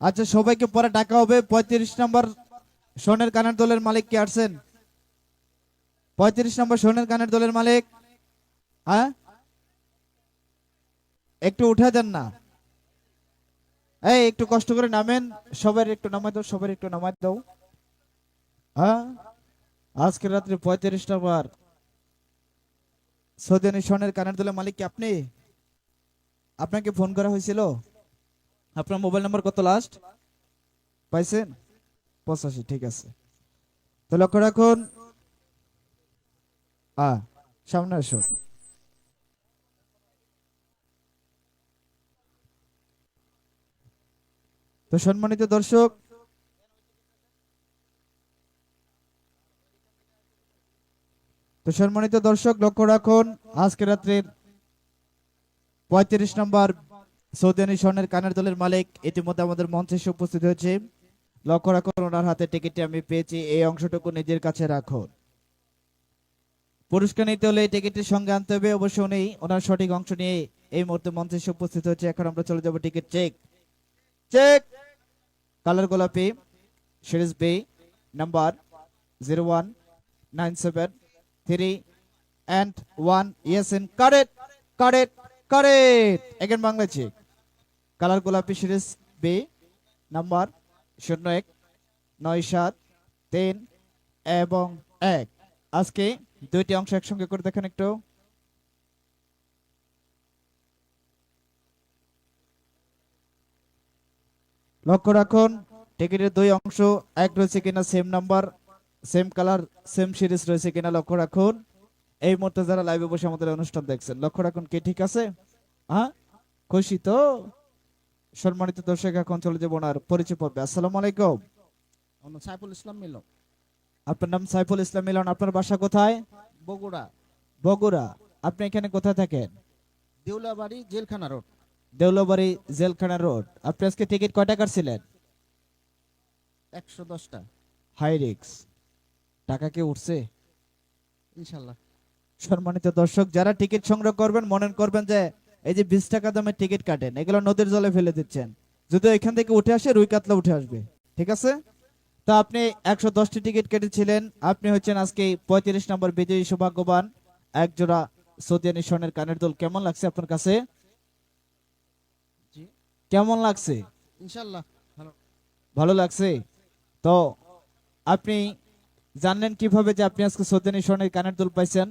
আচ্ছা সবাইকে পরে ডাকা হবে। পঁয়ত্রিশ নম্বর সোনের কানের দলের মালিক কে আসছেন পঁয়ত্রিশ নম্বর সোনের কানের দলের মালিক। হ্যাঁ? একটু উঠে দেন না। এই, একটু কষ্ট করে নামেন। সবার একটু নামাই দাও সবার একটু নামাই দাও। হ্যাঁ? আজকে রাত্রে পঁয়ত্রিশ নম্বর সৌদিনী সোনের কানের দলের মালিক কি আপনি? আপনাকে ফোন করা হয়েছিল? আপনার মোবাইল নাম্বার কত লাস্ট পাইছেন? পঁচাশি, ঠিক আছে। তো লক্ষ্য রাখুন। সামনে আসো তো সম্মানিত দর্শক, তো সম্মানিত দর্শক, লক্ষ্য রাখুন, আজকে রাত্রের পঁয়ত্রিশ নম্বর সৌদানি স্বর্ণের কানের দলের মালিক ইতিমধ্যে আমাদের মঞ্চে এসে উপস্থিত হয়েছে। লক্ষ্য রাখুন, ওনার হাতে টিকিটটি আমি পেয়েছি। এই অংশটুকু নিজের কাছে রাখুন। পুরস্কার নিতে হলে এই টিকিটটির সঙ্গে আনতে হবে। অবশ্য উনি ওনার সঠিক অংশ নিয়ে এই মুহূর্তে মঞ্চে এসে উপস্থিত হয়েছে। এখন আমরা চলে যাব টিকিট চেক। চেক! কালার গোলাপি, series B, number zero one nine seven three and one. Yes, in, correct correct correct. Again Bangla check colour গোলাপি সিরিজ বি নাম্বার শূন্য এক, নয় সাত, তিন এবং এক। আজকে দুইটি অংশ একসঙ্গে করে দেখেন একটু। লক্ষ্য রাখুন, টিকিটের দুই অংশ এক রয়েছে কিনা same number same colour same series রয়েছে কিনা, লক্ষ্য রাখুন। এই মুহূর্তে যারা লাইভে বসে আমাদের অনুষ্ঠান দেখছেন, লক্ষ্য রাখুন কি ঠিক আছে? হ্যাঁ? খুশি তো? সম্মানিত দর্শক এখন চলে যাব ওনার পরিচয় পর্বে। আসসালামু আলাইকুম। সাইফুল ইসলাম মিল আপনার নাম সাইফুল ইসলাম মিলন আপনার বাসা কোথায়? বগুড়া। বগুড়া। আপনি এখানে কোথায় থাকেন? দেউলাবাড়ি জেলখানা রোড। দেউলবাড়ি জেলখানা রোড। আপনি আজকে টিকিট কয় টাকার ছিলেন? একশো দশটা হাই রিক্স। টাকা কি উঠছে? ইনশাল্লাহ। সম্মানিত দর্শক যারা টিকিট সংগ্রহ করবেন মনে করবেন যে এই যে বিশ টাকা দামের টিকিট কাটেন এগুলো নদীর জলে ফেলে দিচ্ছেন। যদি এখান থেকে উঠে আসে রুই কাতলা উঠে আসবে। ঠিক আছে? তো আপনি একশো দশটি টিকিট কেটেছিলেন। আপনি হচ্ছেন আজকে পঁয়ত্রিশ নম্বর বিজয়ী সৌভাগ্যবান। এক জোড়া সৌদিয়ানি স্বর্ণের কানের দোল কেমন লাগছে আপনার কাছে? কেমন লাগছে? ইনশাল্লাহ ভালো। ভালো লাগছে? তো আপনি জানলেন কীভাবে যে আপনি আজকে সৌদিয়ানি স্বর্ণের কানের দোল পাইছেন?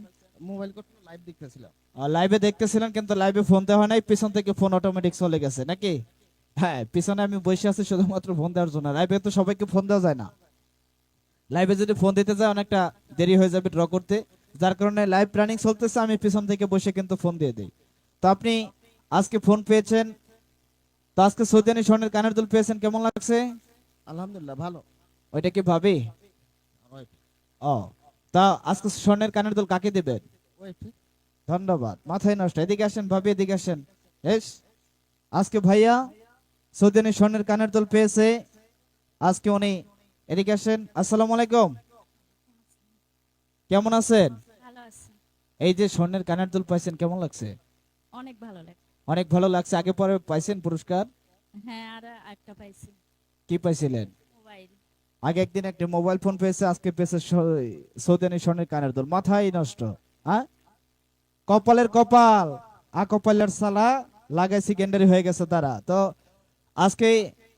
মোবাইল করতে লাইভ দেখতেছিলাম। লাইভে দেখতেছিলেন কিন্তু লাইভে ফোন দেওয়া হয় নাই। পিছন থেকে ফোন অটোমেটিক চলে গেছে নাকি? হ্যাঁ পিছনে আমি বসে আছি শুধুমাত্র ফোন দেওয়ার জন্য। লাইভে তো সবাইকে ফোন দেওয়া যায় না। লাইভে যদি ফোন দিতে যায় অনেকটা দেরি হয়ে যাবে ড্র করতে। যার কারণে লাইভ রানিং চলতেছে আমি পিছন থেকে বসে কিন্তু ফোন দিয়ে দিই। তো আপনি আজকে ফোন পেয়েছেন। তো আজকে সৌদিয়ানি স্বর্ণের কানের দুল পেয়েছেন কেমন লাগছে? আলহামদুলিল্লাহ ভালো। ওইটা কি ভাবি? ও তা আজকে স্বর্ণের কানের দুল কাকে দেবেন? ধন্যবাদ। মাথায় নষ্ট এদিকে আসেন ভাবি এদিকে আসেন। এস আজকে ভাইয়া সৌদিনী স্বর্ণের কানের দল পেয়েছে। আজকে উনি এদিকে আসেন। আসসালামু আলাইকুম। কেমন আছেন? এই যে স্বর্ণের কানের দল পাইছেন কেমন লাগছে? অনেক ভালো লাগে অনেক ভালো লাগছে। আগে পরে পাইছেন পুরস্কার? হ্যাঁ আর একটা পাইছি। কি পাইছিলেন? মোবাইল। আগে একদিন একটা মোবাইল ফোন পেয়েছে আজকে পেয়েছে সৌদিনী স্বর্ণের কানের দল। মাথায় নষ্ট হ্যাঁ? কপালের কপাল। আ কপালের সালা লাগাই সেকেন্ডারি হয়ে গেছে তারা। তো আজকে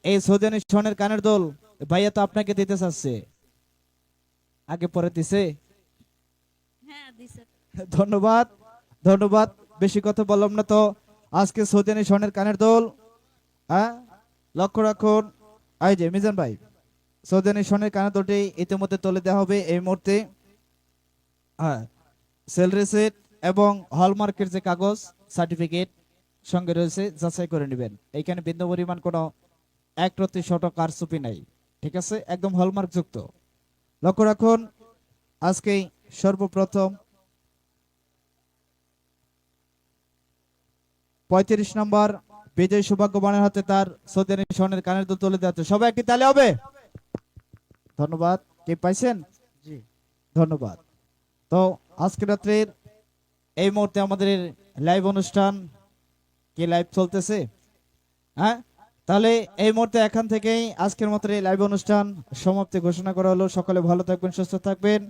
এই সৌদিনী স্বর্ণের কানের দোল ভাইয়া তো আপনাকে দিতে চাচ্ছে। আগে পরে দিছে? হ্যাঁ ধন্যবাদ ধন্যবাদ। বেশি কথা বললাম না তো। আজকে সৌদিনী স্বর্ণের কানের দোল হ্যাঁ লক্ষ্য রাখুন। এই যে মিজান ভাই সৌদিনী স্বর্ণের কানের দোলটি ইতিমধ্যে তুলে দেওয়া হবে এই মুহূর্তে। হ্যাঁ সেল রিসিট। এবং হলমার্কের যে কাগজ সার্টিফিকেট সঙ্গে রয়েছে যাচাই করে নেবেন। এইখানে বিন্দু পরিমাণ কোনো এক প্রতি শত কারচুপি নাই ঠিক আছে? একদম হলমার্ক যুক্ত। লক্ষ্য রাখুন আজকে সর্বপ্রথম পঁয়ত্রিশ নম্বর বিজয় সৌভাগ্যবানের হাতে তার সৌদিনী স্বর্ণের কানের দুল তুলে দেওয়া। সবাই একটি তালে হবে? ধন্যবাদ। কে পাইছেন? জি। ধন্যবাদ। তো আজকে রাত্রের এই মুহূর্তে আমাদের লাইভ অনুষ্ঠান কি লাইভ চলতেছে? হ্যাঁ? তাহলে এই মুহূর্তে এখান থেকেই আজকের মতো এই লাইভ অনুষ্ঠান সমাপ্তি ঘোষণা করা হলো। সকলে ভালো থাকবেন, সুস্থ থাকবেন।